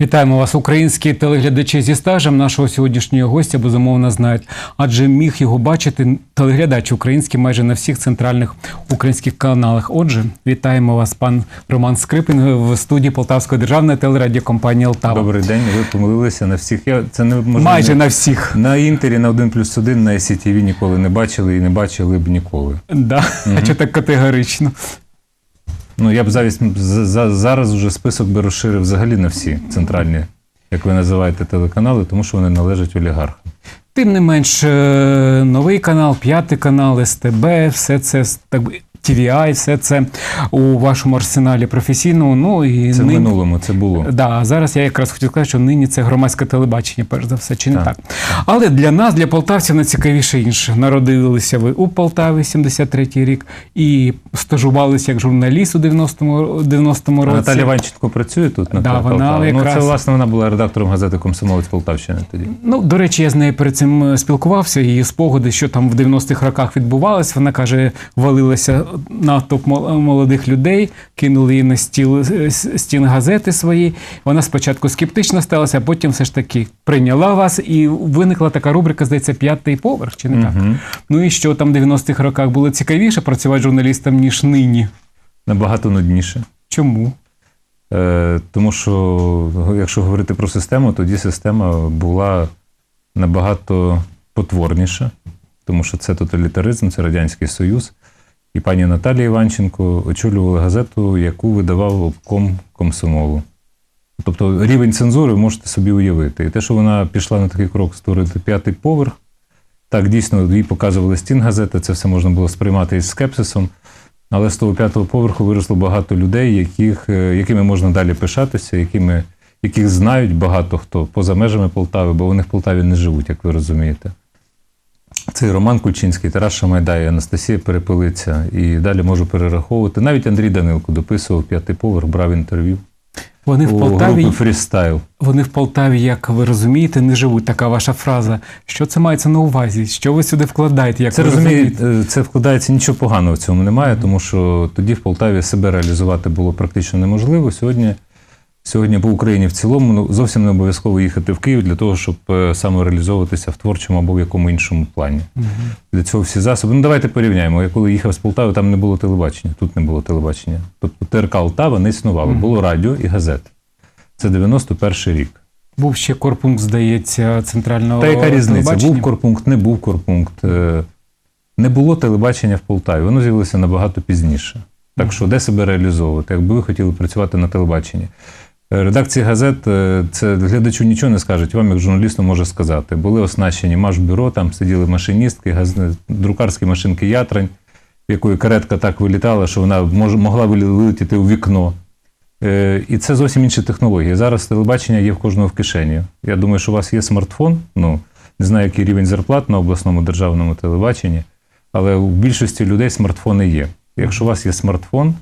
Вітаємо вас, українські телеглядачі зі стажем. Нашого сьогоднішнього гостя безумовно знають, адже міг його бачити телеглядач український майже на всіх центральних українських каналах. Отже, вітаємо вас, пан Роман Скрипін, в студії Полтавської державної телерадіокомпанії Алтава. Добрий день. Ви помилилися на всіх. Я це не можливо, Майже на всіх. на інтері на 1 плюс 1 на SCTV ніколи не бачили і не бачили б ніколи. Да. А що так категорично? Ну я б зараз, за- зараз уже список би розширив взагалі на всі центральні, як ви називаєте, телеканали, тому що вони належать олігархам. Тим не менш, е, новий канал, п'ятий канал, СТБ, все це так TVI, все це у вашому арсеналі професійному. Ну і Це в минулому це було. Да, а зараз я якраз хотів сказати, що нині це громадське телебачення, перш за все, чи не так. Так. Але для нас, для полтавців, найцікавіше інше. Народилися ви у Полтаві 73-й рік і стажувалися як журналіст у 90-му, 90-му році. Наталя Ванченко працює тут на Да, вона Ну, якраз- це власне вона була редактором газети Комсомолець Полтавщини тоді. Ну, до речі, я з нею перед цим е, спілкувався, її спогади, що там в 90-х роках відбувалось. Вона каже, валилася натовп молодих людей, кинули її на стіл е, стін газети свої. Вона спочатку скептично сталася, а потім все ж таки прийняла вас, і виникла така рубрика, здається, п'ятий поверх, чи не так? Мгм. Ну і що там в 90-х роках було цікавіше працювати журналістом, ніж нині? Набагато нудніше. Чому? Е, тому що, якщо говорити про систему, тоді система була набагато потворніша, тому що це тоталітаризм, це Радянський Союз. І пані Наталія Іванченко очолювала газету, яку видавав обком комсомолу. Тобто рівень цензури можете собі уявити. І те, що вона пішла на такий крок створити п'ятий поверх, так дійсно їй показували стін газети, це все можна було сприймати із скепсисом. Але з того п'ятого поверху виросло багато людей, яких, е, якими можна далі пишатися, якими, яких знають багато хто поза межами Полтави, бо вони в Полтаві не живуть, як ви розумієте. Це Роман Кульчинський, Тарас Шамайдай, Анастасія Перепелиця. І далі можу перераховувати. Навіть Андрій Данилко дописував п'ятий поверх, брав інтерв'ю Вони в Полтаві групи Фрістайл. Вони в Полтаві, як ви розумієте, не живуть. Така ваша фраза. Що це мається на увазі? Що ви сюди вкладаєте? Як Це ви розумієте? розумієте, це вкладається нічого поганого в цьому немає, тому що тоді в Полтаві себе реалізувати було практично неможливо. Сьогодні, сьогодні по Україні в цілому ну, зовсім не обов'язково їхати в Київ для того, щоб е, самореалізовуватися в творчому або в якому іншому плані. Для цього всі засоби. Ну давайте порівняємо. Я коли їхав з Полтави, там не було телебачення, тут не було телебачення. Тобто ТРК Полтава не існувало, було радіо і газети. Це 91 рік. Був ще корпункт, здається, центрального Та яка різниця? Був корпункт, не був корпункт. Е, Не було телебачення в Полтаві, воно з'явилося набагато пізніше. Так що де себе реалізовувати, якби ви хотіли працювати на телебаченні? Е, Редакції газет е, це глядачу нічого не скажуть, вам як журналісту може сказати. Були оснащені машбюро, там сиділи машиністки, газ... друкарські машинки Ятрань, якої каретка так вилітала, що вона мож... могла вилетіти у вікно. Е, І це зовсім інші технології. Зараз телебачення є в кожного в кишені. Я думаю, що у вас є смартфон. Ну не знаю, який рівень зарплат на обласному державному телебаченні, але у більшості людей смартфони є. Якщо у вас є смартфон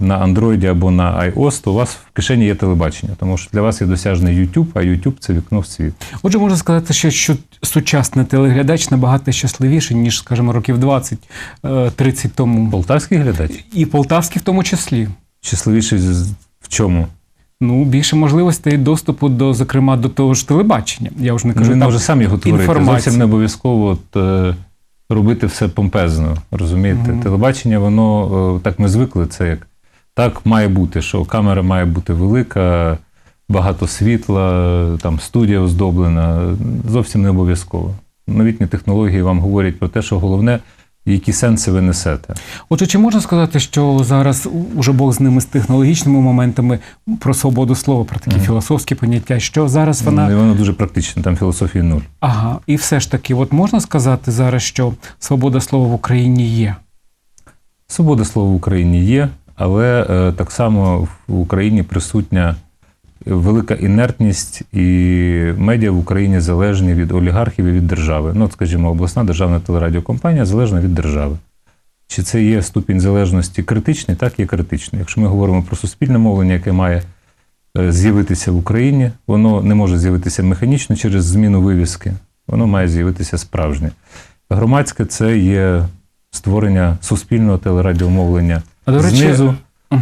на Android або на iOS, то у вас в кишені є телебачення, тому що для вас є досяжний YouTube, а YouTube – це вікно в світ. Отже, можна сказати, що, що сучасний телеглядач набагато щасливіший, ніж, скажімо, років 20-30 тому. Полтавський глядач І полтавський в тому числі. щасливіший в чому? Ну, більше можливостей доступу до, зокрема, до того ж телебачення. Я вже не кажу Він може сам його творити. інформації. Зовсім не обов'язково е, робити все помпезно. Розумієте? Мгм. Телебачення, воно е, так ми звикли. Це як так має бути, що камера має бути велика, багато світла, там студія оздоблена. Зовсім не обов'язково. Новітні технології вам говорять про те, що головне, які сенси ви несете. Отже, чи можна сказати, що зараз уже Бог з ними з технологічними моментами про свободу слова, про такі філософські поняття, що зараз вона І воно дуже практичне, там філософії нуль. ага, і все ж таки, от можна сказати зараз, що свобода слова в Україні є. Свобода слова в Україні є, але е, так само в Україні присутня велика інертність, і медіа в Україні залежні від олігархів і від держави. Ну, от, скажімо, обласна державна телерадіокомпанія залежна від держави. Чи це є ступінь залежності критичний? Так, є критичний. Якщо ми говоримо про суспільне мовлення, яке має е, з'явитися в Україні, воно не може з'явитися механічно через зміну вивіски, воно має з'явитися справжнє. Громадське це є створення суспільного телерадіомовлення А, до речі, знизу.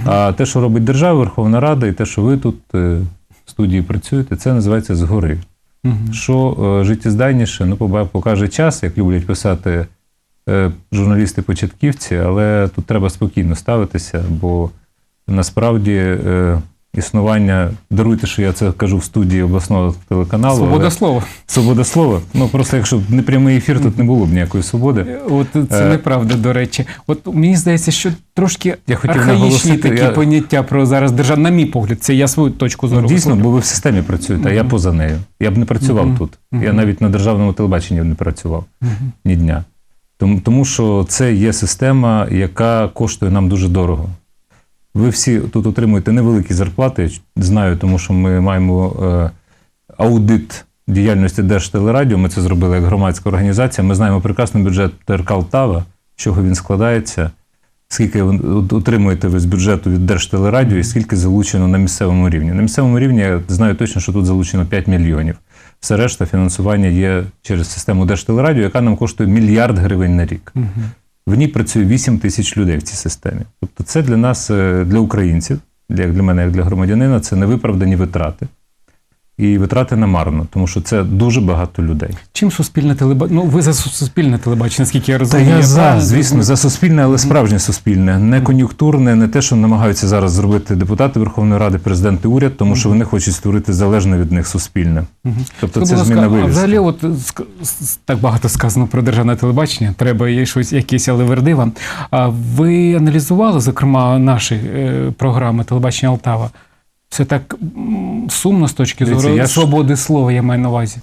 А те, що робить держава, Верховна Рада, і те, що ви тут, е, в студії працюєте, це називається згори. Що е, життєздайніше, ну, покаже час, як люблять писати е, журналісти-початківці, але тут треба спокійно ставитися, бо насправді існування, даруйте, що я це кажу в студії обласного телеканалу. Свобода але- слова. Свобода слова. Ну просто якщо б не прямий ефір, тут не було б ніякої свободи. От це Е, неправда, до речі. От мені здається, що трошки Я хотів архаїчні такі я- поняття про зараз держав, на мій погляд, це я свою точку зору. Ну, дійсно, бо ви в системі працюєте, а я поза нею. Я б не працював Мгм. тут. Мгм. Я навіть на державному телебаченні не працював Мгм. ні дня. Тому, тому що це є система, яка коштує нам дуже дорого. Ви всі тут отримуєте невеликі зарплати. Знаю, тому що ми маємо е, аудит діяльності Держтелерадіо. Ми це зробили як громадська організація. Ми знаємо прекрасний бюджет ТРК Алтава, з чого він складається, скільки отримуєте ви з бюджету від Держтелерадіо і скільки залучено на місцевому рівні. На місцевому рівні я знаю точно, що тут залучено 5 мільйонів. Все решта фінансування є через систему Держтелерадіо, яка нам коштує мільярд гривень на рік. Мгм. В ній працює 8 тисяч людей в цій системі. Тобто, це для нас, е, для українців, як для мене, як для громадянина, це невиправдані витрати. І витрати намарно, тому що це дуже багато людей. Чим суспільне телебачення? Ну, ви за суспільне телебачення, наскільки я Та розумію. я за, звісно, за суспільне, але справжнє суспільне, не кон'юнктурне, не те, що намагаються зараз зробити депутати Верховної Ради, президент і уряд, тому що вони хочуть створити залежне від них суспільне. Тобто це зміна а. Взагалі, от так багато сказано про державне телебачення. Треба є щось, якісь алеверди вам. А ви аналізували, зокрема, наші е, програми телебачення Алтава? Все так сумно з точки Дивіться, зору я ж- свободи слова, я маю на увазі.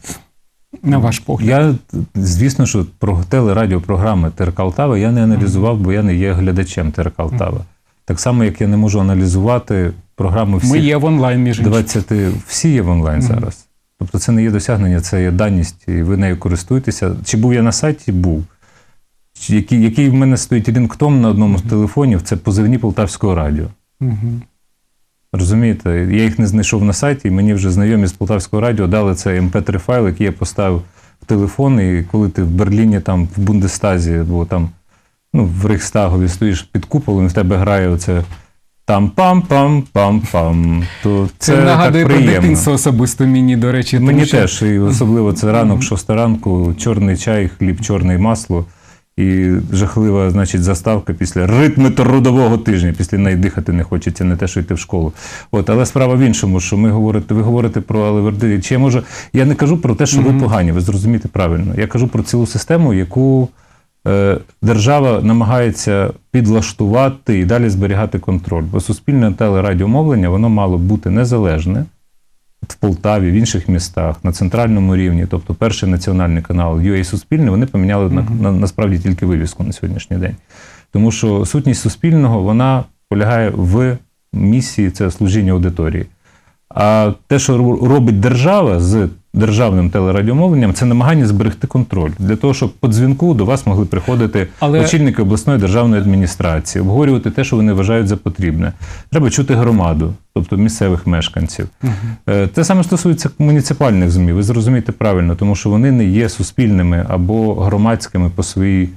На ваш погляд. Я, звісно, що про телерадіопрограми ТРК Алтава я не аналізував, бо я не є глядачем ТРК Алтава. Так само, як я не можу аналізувати програми всіх Ми є в онлайн, між іншим. 20, всі є в онлайн зараз. Тобто це не є досягнення, це є даність, і ви нею користуєтеся. Чи був я на сайті? Був. Чи Який, який в мене стоїть рінгтон на одному з телефонів, це позивні Полтавського радіо. Мгм. Розумієте, я їх не знайшов на сайті, і мені вже знайомі з Полтавського радіо дали цей mp3 файл, який я поставив в телефон. І коли ти в Берліні, там в Бундестазі, або там ну, в Рейхстагові стоїш під куполом, і в тебе грає оце там пам пам пам пам то Це, це, нагадує так про приємно. дитинство особисто мені, до речі. тому Мені що- теж, і особливо це ранок, шоста ранку, чорний чай, хліб, чорне масло. І жахлива, значить, заставка після ритми трудового тижня. Після неї дихати не хочеться, не те, що йти в школу. От, але справа в іншому, що ми говорите, ви говорите про Алеверди. Чи я можу. Я не кажу про те, що ви погані, ви зрозумієте правильно. Я кажу про цілу систему, яку е, держава намагається підлаштувати і далі зберігати контроль. Бо суспільне телерадіомовлення воно мало бути незалежне в Полтаві, в інших містах, на центральному рівні, тобто перший національний канал UA Суспільне, вони поміняли на, на, насправді тільки вивіску на сьогоднішній день. Тому що сутність суспільного вона полягає в місії це служіння аудиторії. А те, що робить держава з державним телерадіомовленням, це намагання зберегти контроль для того, щоб по дзвінку до вас могли приходити Але- очільники обласної державної адміністрації, обговорювати те, що вони вважають за потрібне. Треба чути громаду, тобто місцевих мешканців. Угу. Те саме стосується муніципальних ЗМІ. Ви зрозумієте правильно, тому що вони не є суспільними або громадськими по своїй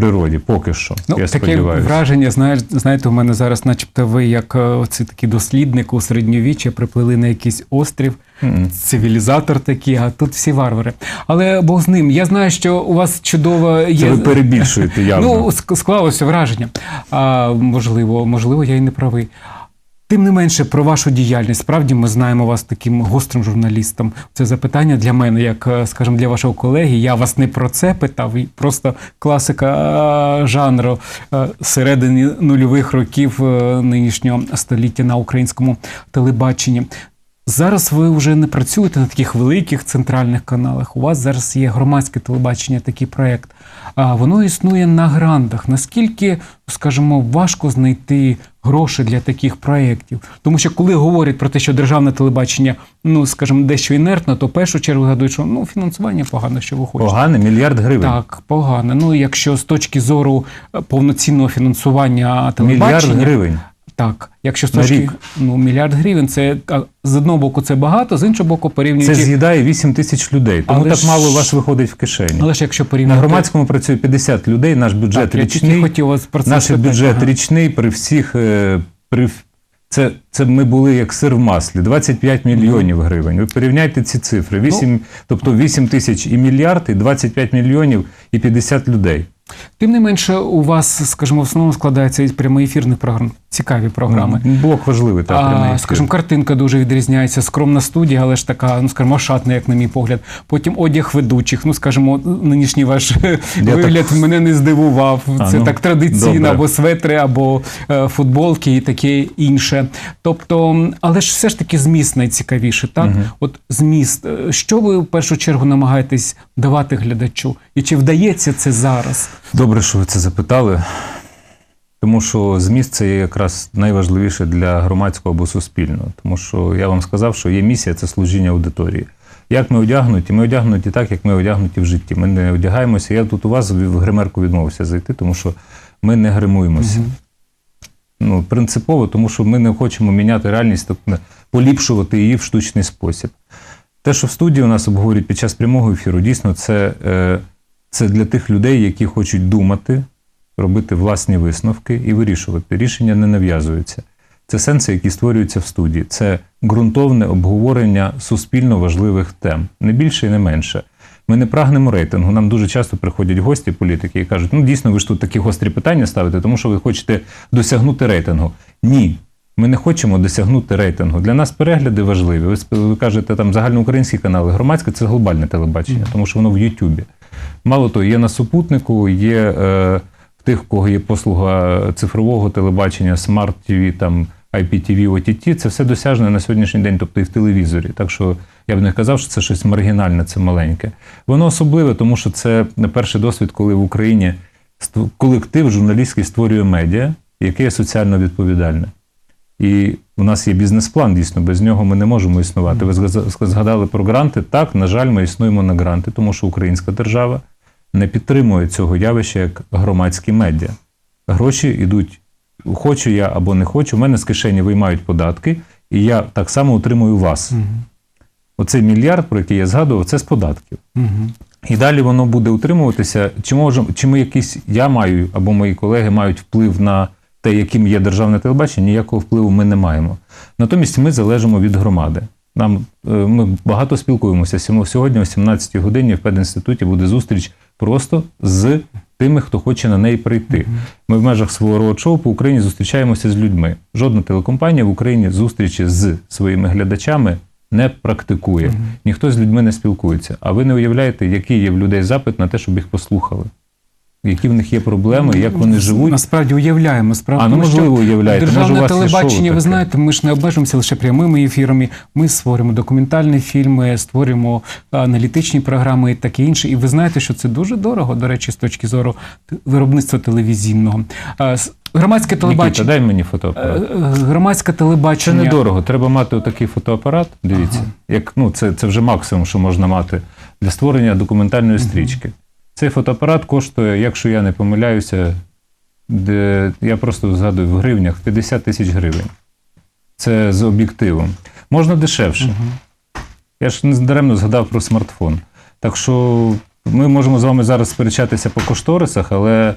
природі, поки що. Ну, я таке сподіваюся. враження, знаєш, знаєте, у мене зараз, начебто, ви, як оці такі такий дослідник у середньовіччя, приплили на якийсь острів, Мгм. цивілізатор такий, а тут всі варвари. Але Бог з ним. Я знаю, що у вас чудова Це є. ви перебільшуєте явно. Ну, склалося враження. А, можливо, можливо, я і не правий. Тим не менше, про вашу діяльність. Справді ми знаємо вас таким гострим журналістом. Це запитання для мене, як, е, скажімо, для вашого колеги. Я вас не про це питав, просто класика е, жанру е, середини нульових років нинішнього століття на українському телебаченні. Зараз ви вже не працюєте на таких великих центральних каналах. У вас зараз є громадське телебачення, такий проект. А воно існує на грантах. Наскільки, скажімо, важко знайти гроші для таких проєктів? Тому що коли говорять про те, що державне телебачення, ну скажімо, дещо інертно, то в першу чергу гадують, що ну фінансування погано, що ви хочете. Погане мільярд гривень. Так, погано. Ну, якщо з точки зору е, повноцінного фінансування Мільярд гривень. Так, якщо з точки рік. ну мільярд гривень, це з одного боку це багато, з іншого боку, Це з'їдає 8 тисяч людей. Тому Але так ж- мало у вас виходить в кишені. Але ж якщо На громадському працює 50 людей, наш бюджет так, я річний. хотів вас про це Наш спитати. бюджет Ага. річний при всіх, е, при, Це, це ми були як сир в маслі, 25 мільйонів гривень. Ви порівняйте ці цифри. 8, тобто 8 тисяч і мільярд, і 25 мільйонів і 50 людей. Тим не менше, у вас, скажімо, в основному складається із прямоефірних програм, цікаві програми. Блок важливий, так, прямий скажімо, картинка дуже відрізняється, скромна студія, але ж така, ну скажімо, шатна, як на мій погляд. Потім одяг ведучих. Ну, скажімо, нинішній ваш вигляд мене не здивував. А, Це ну, так традиційно, добре. або светри, або е, футболки і таке інше. Тобто, але ж все ж таки зміст найцікавіше, так? От зміст. Е, Що ви в першу чергу намагаєтесь давати глядачу? І чи вдається це зараз? Добре, що ви це запитали. Тому що зміст це є якраз найважливіше для громадського або суспільного. Тому що я вам сказав, що є місія це служіння аудиторії. Як ми одягнуті? Ми одягнуті так, як ми одягнуті в житті. Ми не одягаємося. Я тут у вас в гримерку відмовився зайти, тому що ми не гримуємося. Ну, принципово, тому що ми не хочемо міняти реальність, тобто поліпшувати її в штучний спосіб. Те, що в студії у нас обговорюють під час прямого ефіру, дійсно, це, е, це для тих людей, які хочуть думати, робити власні висновки і вирішувати. Рішення не нав'язуються. Це сенси, які створюються в студії. Це ґрунтовне обговорення суспільно важливих тем, не більше і не менше. Ми не прагнемо рейтингу. Нам дуже часто приходять гості, політики, і кажуть: ну дійсно, ви ж тут такі гострі питання ставите, тому що ви хочете досягнути рейтингу. Ні. Ми не хочемо досягнути рейтингу. Для нас перегляди важливі. Ви, ви кажете, там загальноукраїнські канали. Громадське це глобальне телебачення, тому що воно в Ютубі. Мало того, є на супутнику, є е, в тих, у кого є послуга цифрового телебачення, Smart TV, там IPTV, OTT, це все досяжне на сьогоднішній день, тобто і в телевізорі. Так що я б не казав, що це щось маргінальне, це маленьке. Воно особливе, тому що це перший досвід, коли в Україні колектив журналістський створює медіа, яке є соціально відповідальне. І у нас є бізнес-план, дійсно, без нього ми не можемо існувати. Ви згадали про гранти. Так, на жаль, ми існуємо на гранти, тому що українська держава не підтримує цього явища як громадські медіа. Гроші йдуть, хочу я або не хочу, в мене з кишені виймають податки, і я так само утримую вас. Оцей мільярд, про який я згадував, це з податків. І далі воно буде утримуватися. Чи може, чи ми якийсь, я маю або мої колеги мають вплив на те, яким є державне телебачення, ніякого впливу ми не маємо. Натомість ми залежимо від громади. Нам е, ми багато спілкуємося. Сьогодні о 17 годині в пединституті буде зустріч просто з тими, хто хоче на неї прийти. Ми в межах свого роуд-шоу по Україні зустрічаємося з людьми. Жодна телекомпанія в Україні зустрічі з своїми глядачами не практикує. Ніхто з людьми не спілкується. А ви не уявляєте, який є в людей запит на те, щоб їх послухали. Які в них є проблеми, як вони живуть. Насправді уявляємо. Справа А, ну, можливо, уявляєте. Може, у вас телебачення, шоу ви знаєте, ми ж не обмежуємося лише прямими ефірами. Ми створюємо документальні фільми, створюємо аналітичні програми і таке інше. І ви знаєте, що це дуже дорого, до речі, з точки зору виробництва телевізійного. С- Громадське Нікіта, телебачення. дай мені Е, фотоапарат. е, Громадське Це телебачення. недорого. Треба мати отакий фотоапарат. Дивіться, як ну це, це вже максимум, що можна мати для створення документальної стрічки. Цей фотоапарат коштує, якщо я не помиляюся, де я просто згадую в гривнях 50 тисяч гривень. Це з об'єктивом. Можна дешевше. Я ж не даремно згадав про смартфон. Так що ми можемо з вами зараз сперечатися по кошторисах, але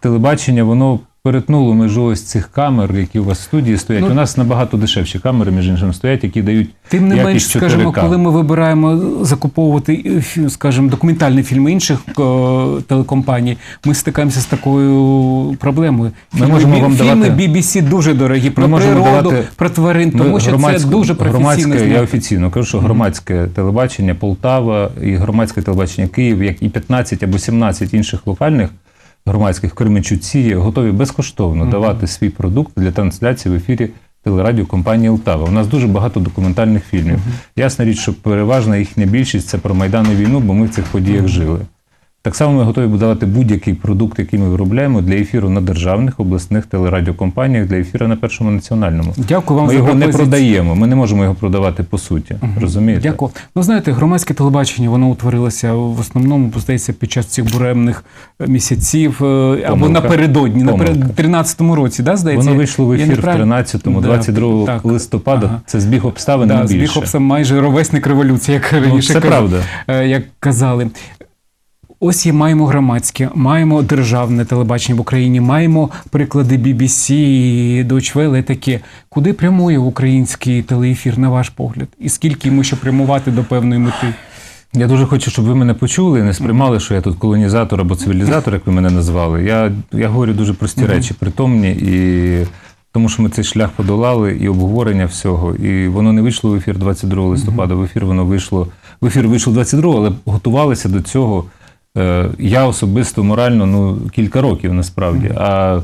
телебачення воно перетнуло межу ось цих камер, які у вас в студії стоять. Ну, у нас набагато дешевші камери, між іншим, стоять, які дають Тим не менш, скажімо, 4К. коли ми вибираємо закуповувати, скажімо, документальні фільми інших е, телекомпаній, ми стикаємося з такою проблемою. Ми можемо бі- вам фільми давати- BBC дуже дорогі про можемо природу, давати- про тварин, Ми тому що це дуже професійно. громадське, я офіційно кажу, що громадське телебачення Полтава і громадське телебачення Київ, як і 15 або 17 інших локальних громадських Кременчуці, готові безкоштовно давати свій продукт для трансляції в ефірі телерадіокомпанії Лтава. У нас дуже багато документальних фільмів. Ясна річ, що переважна їхня більшість це про Майдан і війну, бо ми в цих подіях жили. Так само ми готові давати будь-який продукт, який ми виробляємо для ефіру на державних обласних телерадіокомпаніях, для ефіру на першому національному. Дякую вам Ми за його не продаємо, ми не можемо його продавати по суті. Розумієте? Дякую. Ну знаєте, громадське телебачення воно утворилося в основному, здається, під час цих буремних е, місяців е, або Помилка. напередодні, Помилка. наперед 13-му році, да, здається? Воно вийшло в ефір в неправильно? 13-му, 22 так. листопада. Ага. Це збіг обставин Да, не збіг більше. обсам майже ровесник революції, як раніше Ну, це казали, правда. е, як казали. Ось є маємо громадське, маємо державне телебачення в Україні, маємо приклади BBC, Deutsche Welle таке. Куди прямує український телеефір, на ваш погляд? І скільки йому ще прямувати до певної мети? Я дуже хочу, щоб ви мене почули і не сприймали, що я тут колонізатор або цивілізатор, як ви мене назвали. Я, я говорю дуже прості речі, притомні, і тому що ми цей шлях подолали, і обговорення всього. І воно не вийшло в ефір 22 листопада. В ефір воно вийшло. В ефір вийшло 22, але готувалися до цього. Е, Я особисто морально ну, кілька років насправді. А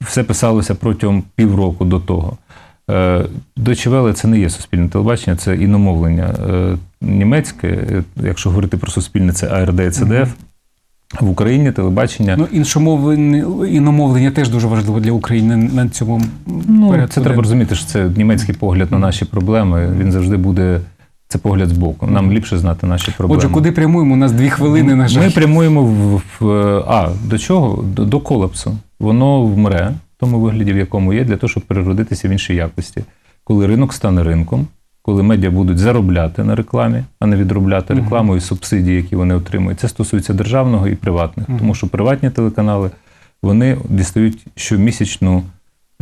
все писалося протягом півроку до того. Е, це не є суспільне телебачення, це іномовлення е, німецьке. Якщо говорити про суспільне, це АРД і ЦДФ. В Україні телебачення. Ну, іншомовлення, іномовлення теж дуже важливо для України на цьому Ну, це треба розуміти, що це німецький погляд на наші проблеми. Він завжди буде. Це погляд з боку. Нам ліпше знати наші проблеми. Отже, куди прямуємо? У нас дві хвилини, на жаль. Ми прямуємо в, в а до чого? До, до колапсу. Воно вмре в тому вигляді, в якому є, для того, щоб переродитися в іншій якості. Коли ринок стане ринком, коли медіа будуть заробляти на рекламі, а не відробляти рекламу і субсидії, які вони отримують. Це стосується державного і приватних, тому що приватні телеканали вони дістають щомісячну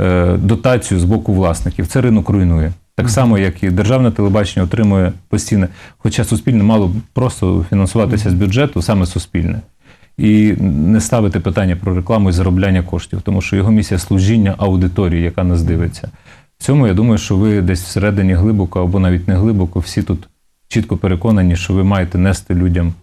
е, дотацію з боку власників. Це ринок руйнує. Так само, як і державне телебачення отримує постійне, хоча суспільне мало просто фінансуватися з бюджету, саме суспільне, і не ставити питання про рекламу і заробляння коштів, тому що його місія служіння аудиторії, яка нас дивиться. В цьому я думаю, що ви десь всередині глибоко або навіть не глибоко, всі тут чітко переконані, що ви маєте нести людям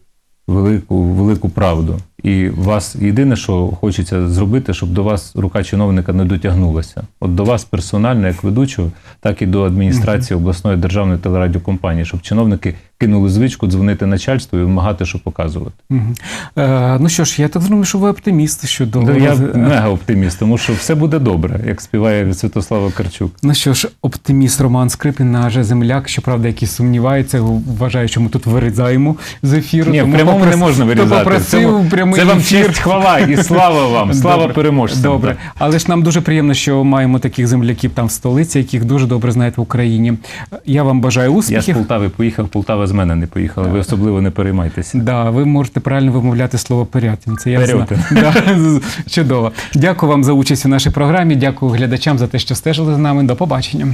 велику, велику правду. І вас єдине, що хочеться зробити, щоб до вас рука чиновника не дотягнулася. От до вас персонально, як ведучого, так і до адміністрації обласної державної телерадіокомпанії, щоб чиновники кинули звичку дзвонити начальству і вимагати, що показувати. Е, ну що ж, я так зрозумів, що ви оптиміст щодо. Ну, Я мега оптиміст, тому що все буде добре, як співає Святослава Карчук. Ну що ж, оптиміст Роман Скрипін, наш земляк, щоправда, який сумнівається, вважає, що ми тут вирізаємо з ефіру. Ні, в прямому не можна вирізати. попросив прямий це вам честь хвала і слава вам. Слава Добре. переможцям. Добре, але ж нам дуже приємно, що маємо таких земляків там в столиці, яких дуже добре знають в Україні. Я вам бажаю Я з. Полтави поїхав, Полтава з мене не поїхала. Ви особливо не переймайтеся. Да, ви можете правильно вимовляти слово Пирятин. Це я знаю. Да, чудово. Дякую вам за участь у нашій програмі. Дякую глядачам за те, що стежили з нами. До побачення.